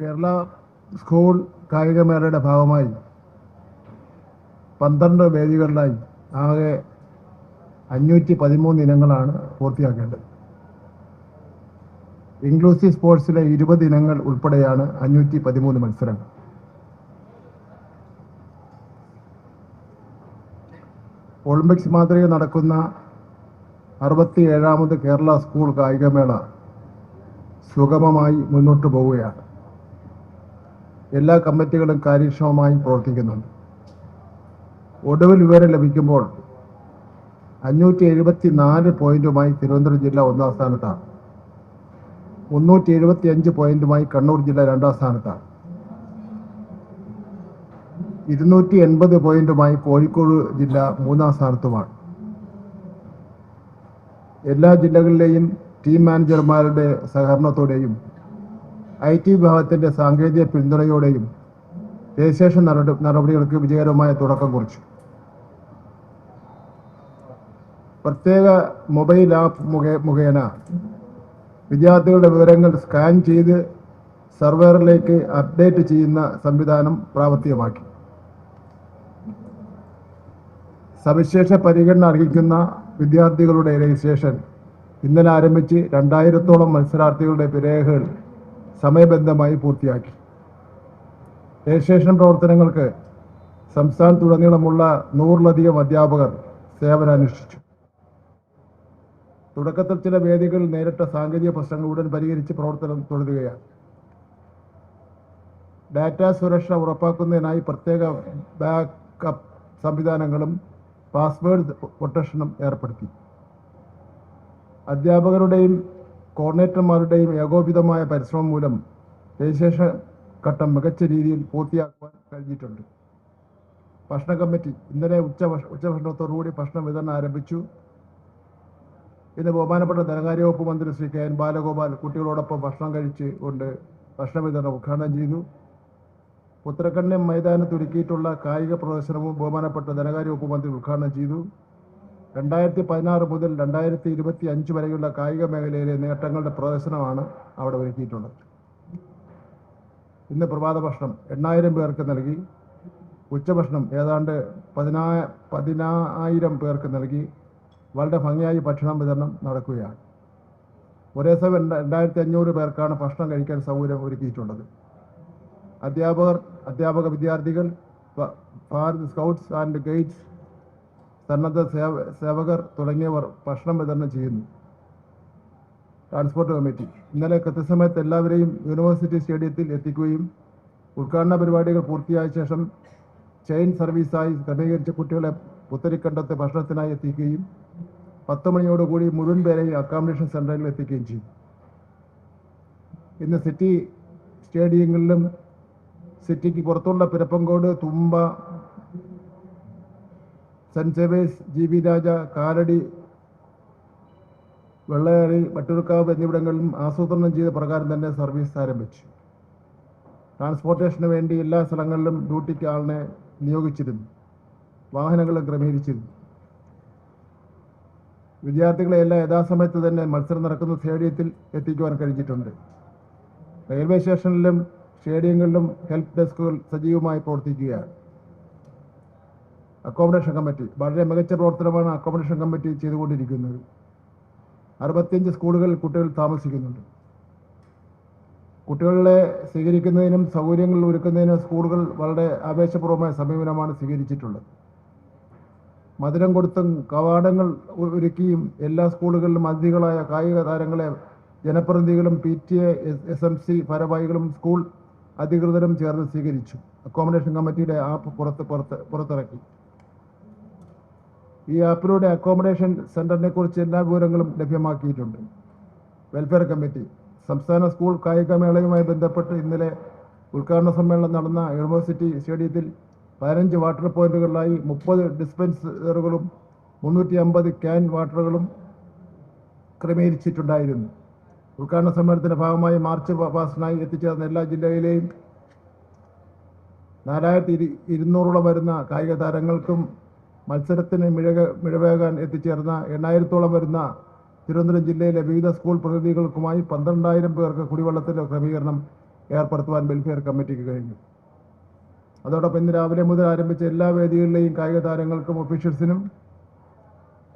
Kerala school കായികമേളയുടെ ഭാഗമായി പന്ത്രണ്ട് വേദികളിലായി ആകെ അഞ്ഞൂറ്റി പതിമൂന്ന് ഇനങ്ങളാണ് പൂർത്തിയാക്കേണ്ടത്. ഇൻക്ലൂസീവ് സ്പോർട്സിലെ ഇരുപത് ഇനങ്ങൾ ഉൾപ്പെടെയാണ് അഞ്ഞൂറ്റി പതിമൂന്ന് മത്സരങ്ങൾ. ഒളിമ്പിക്സ് മാതൃകയിൽ നടക്കുന്ന അറുപത്തി ഏഴാമത് കേരള സ്കൂൾ കായികമേള സുഗമമായി മുന്നോട്ട് പോവുകയാണ്. എല്ലാ കമ്മിറ്റികളും കാര്യക്ഷമമായി പ്രവർത്തിക്കുന്നുണ്ട്. ഒടുവിൽ വിവരം ലഭിക്കുമ്പോൾ അഞ്ഞൂറ്റി എഴുപത്തി നാല് പോയിന്റുമായി തിരുവനന്തപുരം ജില്ല ഒന്നാം സ്ഥാനത്താണ്. മുന്നൂറ്റി എഴുപത്തി അഞ്ച് പോയിന്റുമായി കണ്ണൂർ ജില്ല രണ്ടാം സ്ഥാനത്താണ്. ഇരുന്നൂറ്റി എൺപത് പോയിന്റുമായി കോഴിക്കോട് ജില്ല മൂന്നാം സ്ഥാനത്തുമാണ്. എല്ലാ ജില്ലകളിലെയും ടീം മാനേജർമാരുടെ സഹകരണത്തോടെയും ഐ ടി വിഭാഗത്തിന്റെ സാങ്കേതിക പിന്തുണയോടെയും രജിസ്ട്രേഷൻ നടപടി- നടപടികൾക്ക് വിജയകരമായ തുടക്കം കുറിച്ചു. പ്രത്യേക മൊബൈൽ ആപ്പ് മുഖേന വിദ്യാർത്ഥികളുടെ വിവരങ്ങൾ സ്കാൻ ചെയ്ത് സർവറിലേക്ക് അപ്ഡേറ്റ് ചെയ്യുന്ന സംവിധാനം പ്രാവർത്തികമാക്കി. സവിശേഷ പരിഗണന അർഹിക്കുന്ന വിദ്യാർത്ഥികളുടെ രജിസ്ട്രേഷൻ ഇന്നലെ ആരംഭിച്ച് രണ്ടായിരത്തോളം മത്സരാർത്ഥികളുടെ രേഖകൾ സമയബന്ധമായി പൂർത്തിയാക്കി. രജിസ്ട്രേഷൻ പ്രവർത്തനങ്ങൾക്ക് സംസ്ഥാനത്തുടനീളമുള്ള നൂറിലധികം അധ്യാപകർ സേവനമനുഷ്ഠിച്ചു തുടക്കത്തിൽ ചില വേദികൾ നേരിട്ട സാങ്കേതിക പ്രശ്നങ്ങൾ ഉടൻ പരിഹരിച്ച് പ്രവർത്തനം തുടരുകയാണ്. ഡാറ്റ സുരക്ഷ ഉറപ്പാക്കുന്നതിനായി പ്രത്യേക ബാക്കപ്പ് സംവിധാനങ്ങളും പാസ്വേഡ് പ്രൊട്ടക്ഷനും ഏർപ്പെടുത്തി. അധ്യാപകരുടെയും കോർഡിനേറ്റർമാരുടെയും ഏകോപിതമായ പരിശ്രമം മൂലം രജിസ്ട്രേഷൻ ഘട്ടം മികച്ച രീതിയിൽ പൂർത്തിയാക്കുവാൻ കഴിഞ്ഞിട്ടുണ്ട്. ഭക്ഷണ കമ്മിറ്റി ഇന്നലെ ഉച്ച ഉച്ചഭക്ഷണത്തോടുകൂടി ഭക്ഷണം വിതരണം ആരംഭിച്ചു. ഇന്ന് ബഹുമാനപ്പെട്ട ധനകാര്യ വകുപ്പ് മന്ത്രി ശ്രീ കെ എൻ ബാലഗോപാൽ കുട്ടികളോടൊപ്പം ഭക്ഷണം കഴിച്ച് കൊണ്ട് ഭക്ഷണ വിതരണം ഉദ്ഘാടനം ചെയ്തു. ഉത്തരക്കണ്യം മൈതാനത്ത് ഒരുക്കിയിട്ടുള്ള കായിക പ്രദർശനവും ബഹുമാനപ്പെട്ട ധനകാര്യ വകുപ്പ് മന്ത്രി ഉദ്ഘാടനം ചെയ്തു. രണ്ടായിരത്തി പതിനാറ് മുതൽ രണ്ടായിരത്തി ഇരുപത്തി അഞ്ച് വരെയുള്ള കായിക മേഖലയിലെ നേട്ടങ്ങളുടെ പ്രദർശനമാണ് അവിടെ ഒരുക്കിയിട്ടുള്ളത്. ഇന്ന് പ്രഭാത ഭക്ഷണം എണ്ണായിരം പേർക്ക് നൽകി ഉച്ചഭക്ഷണം ഏതാണ്ട് പതിനാ പതിനായിരം പേർക്ക് നൽകി വളരെ ഭംഗിയായി ഭക്ഷണം വിതരണം നടക്കുകയാണ്. ഒരേ സമയം രണ്ട- രണ്ടായിരത്തി അഞ്ഞൂറ് പേർക്കാണ് ഭക്ഷണം കഴിക്കാൻ സൗകര്യം ഒരുക്കിയിട്ടുള്ളത്. അധ്യാപകർ അധ്യാപക വിദ്യാർത്ഥികൾ സ്കൗട്ട്സ് ആൻഡ് ഗൈഡ്സ് സന്നദ്ധ സേവ സേവകർ തുടങ്ങിയവർ ഭക്ഷണം വിതരണം ചെയ്യുന്നു. Transport committee. ഇന്നലെ കൃത്യസമയത്ത് എല്ലാവരെയും യൂണിവേഴ്സിറ്റി സ്റ്റേഡിയത്തിൽ എത്തിക്കുകയും ഉദ്ഘാടന പരിപാടികൾ പൂർത്തിയായ ശേഷം ചെയിൻ സർവീസായി ക്രമീകരിച്ച കുട്ടികളെ പുത്തരിക്കണ്ടത്തെ ഭക്ഷണത്തിനായി എത്തിക്കുകയും പത്ത് മണിയോടുകൂടി മുഴുവൻ പേരെയും അക്കോമഡേഷൻ സെന്ററിൽ എത്തിക്കുകയും ചെയ്യും ഇന്ന് സിറ്റി സ്റ്റേഡിയങ്ങളിലും സിറ്റിക്ക് പുറത്തുള്ള Pirappancode Thumba saint Xavier's G V Raja Kalady Vellayani Vattiyoorkavu എന്നിവിടങ്ങളിലും ആസൂത്രണം ചെയ്ത പ്രകാരം തന്നെ സർവീസ് ആരംഭിച്ചു. ട്രാൻസ്പോർട്ടേഷന് വേണ്ടി എല്ലാ സ്ഥലങ്ങളിലും ഡ്യൂട്ടിക്ക് ആളിനെ നിയോഗിച്ചിരുന്നു. വാഹനങ്ങളും ക്രമീകരിച്ചിരുന്നു. വിദ്യാർത്ഥികളെ എല്ലാം യഥാസമയത്ത് തന്നെ മത്സരം നടക്കുന്ന സ്റ്റേഡിയത്തിൽ എത്തിക്കുവാൻ കഴിഞ്ഞിട്ടുണ്ട്. റെയിൽവേ സ്റ്റേഷനിലും സ്റ്റേഡിയങ്ങളിലും ഹെൽപ്പ് ഡെസ്കുകൾ സജീവമായി പ്രവർത്തിക്കുകയാണ്. അക്കോമഡേഷൻ കമ്മിറ്റി വളരെ മികച്ച പ്രവർത്തനമാണ് അക്കോമഡേഷൻ കമ്മിറ്റി ചെയ്തുകൊണ്ടിരിക്കുന്നത്. അറുപത്തിയഞ്ച് സ്കൂളുകളിൽ കുട്ടികൾ താമസിക്കുന്നുണ്ട്. കുട്ടികളെ സ്വീകരിക്കുന്നതിനും സൗകര്യങ്ങൾ ഒരുക്കുന്നതിനും സ്കൂളുകൾ വളരെ ആവേശപൂർവമായ സമീപനമാണ് സ്വീകരിച്ചിട്ടുള്ളത്. മധുരം കൊടുത്തും കവാടങ്ങൾ ഒരുക്കിയും എല്ലാ സ്കൂളുകളിലും അതിഥികളായ കായിക താരങ്ങളെ ജനപ്രതിനിധികളും P T A S M C ഭാരവാഹികളും സ്കൂൾ അധികൃതരും ചേർന്ന് സ്വീകരിച്ചു. അക്കോമഡേഷൻ കമ്മിറ്റിയുടെ ആപ്പ് പുറത്ത് പുറത്ത് പുറത്തിറക്കി. ഈ ആപ്പിലൂടെ അക്കോമഡേഷൻ സെന്ററിനെ കുറിച്ച് എല്ലാ വിവരങ്ങളും ലഭ്യമാക്കിയിട്ടുണ്ട്. വെൽഫെയർ കമ്മിറ്റി സംസ്ഥാന സ്കൂൾ കായികമേളയുമായി ബന്ധപ്പെട്ട് ഇന്നലെ ഉദ്ഘാടന സമ്മേളനം നടന്ന യൂണിവേഴ്സിറ്റി സ്റ്റേഡിയത്തിൽ പതിനഞ്ച് വാട്ടർ പോയിന്റുകളിലായി മുപ്പത് ഡിസ്പെൻസറുകളും മുന്നൂറ്റി അമ്പത് ക്യാൻ വാട്ടറുകളും ക്രമീകരിച്ചിട്ടുണ്ടായിരുന്നു. ഉദ്ഘാടന സമ്മേളനത്തിന്റെ ഭാഗമായി മാർച്ച് പാസ്റ്റിനായി എത്തിച്ചേർന്ന എല്ലാ ജില്ലയിലെയും നാലായിരത്തി ഇരു ഇരുന്നൂറോളം വരുന്ന കായിക താരങ്ങൾക്കും മത്സരത്തിന് മിഴക മിഴവേകാൻ എത്തിച്ചേർന്ന എണ്ണായിരത്തോളം വരുന്ന തിരുവനന്തപുരം ജില്ലയിലെ വിവിധ സ്കൂൾ പ്രതിനിധികൾക്കുമായി പന്ത്രണ്ടായിരം പേർക്ക് കുടിവെള്ളത്തിന്റെ ക്രമീകരണം ഏർപ്പെടുത്തുവാൻ വെൽഫെയർ കമ്മിറ്റിക്ക് കഴിഞ്ഞു. അതോടൊപ്പം ഇന്ന് രാവിലെ മുതൽ ആരംഭിച്ച എല്ലാ വേദികളിലെയും കായിക താരങ്ങൾക്കും ഒഫീഷ്യൽസിനും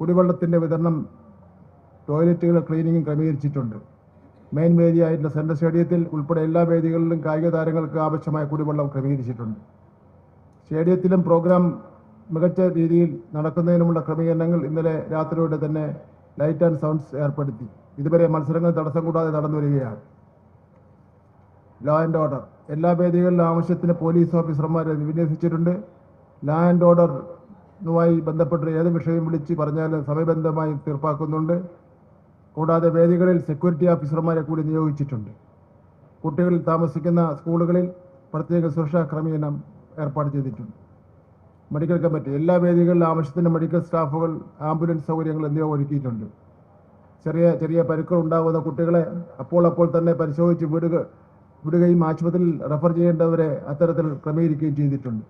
കുടിവെള്ളത്തിന്റെ വിതരണം ടോയ്ലറ്റുകൾ ക്ലീനിങ്ങും ക്രമീകരിച്ചിട്ടുണ്ട്. മെയിൻ വേദിയായിട്ടുള്ള സെൻട്രൽ സ്റ്റേഡിയത്തിൽ ഉൾപ്പെടെ എല്ലാ വേദികളിലും കായിക താരങ്ങൾക്ക് ആവശ്യമായ കുടിവെള്ളം ക്രമീകരിച്ചിട്ടുണ്ട്. സ്റ്റേഡിയത്തിലും പ്രോഗ്രാം മികച്ച രീതിയിൽ നടക്കുന്നതിനുമുള്ള ക്രമീകരണങ്ങൾ ഇന്നലെ രാത്രിയോടെ തന്നെ ലൈറ്റ് ആൻഡ് സൗണ്ട്സ് ഏർപ്പെടുത്തി. ഇതുവരെ മത്സരങ്ങൾ തടസ്സം കൂടാതെ നടന്നു വരികയാണ്. ലോ ആൻഡ് ഓർഡർ എല്ലാ വേദികളിലും ആവശ്യത്തിന് പോലീസ് ഓഫീസർമാരെ വിന്യസിച്ചിട്ടുണ്ട്. ലോ ആൻഡ് ഓർഡറുമായി ബന്ധപ്പെട്ട് ഏത് വിഷയം വിളിച്ച് പറഞ്ഞാലും സമയബന്ധമായി തീർപ്പാക്കുന്നുണ്ട്. കൂടാതെ വേദികളിൽ സെക്യൂരിറ്റി ഓഫീസർമാരെ കൂടി നിയോഗിച്ചിട്ടുണ്ട്. കുട്ടികളിൽ താമസിക്കുന്ന സ്കൂളുകളിൽ പ്രത്യേക സുരക്ഷാ ക്രമീകരണം ഏർപ്പാട് ചെയ്തിട്ടുണ്ട്. മെഡിക്കൽ കമ്മിറ്റി എല്ലാ വേദികളിലും ആവശ്യത്തിന് മെഡിക്കൽ സ്റ്റാഫുകൾ ആംബുലൻസ് സൗകര്യങ്ങൾ എന്നിവ ഒരുക്കിയിട്ടുണ്ട്. ചെറിയ ചെറിയ പരുക്കൾ ഉണ്ടാകുന്ന കുട്ടികളെ അപ്പോൾ അപ്പോൾ തന്നെ പരിശോധിച്ച് വിടുക വിടുകയും ആശുപത്രിയിൽ റെഫർ ചെയ്യേണ്ടവരെ അത്തരത്തിൽ ക്രമീകരിക്കുകയും ചെയ്തിട്ടുണ്ട്.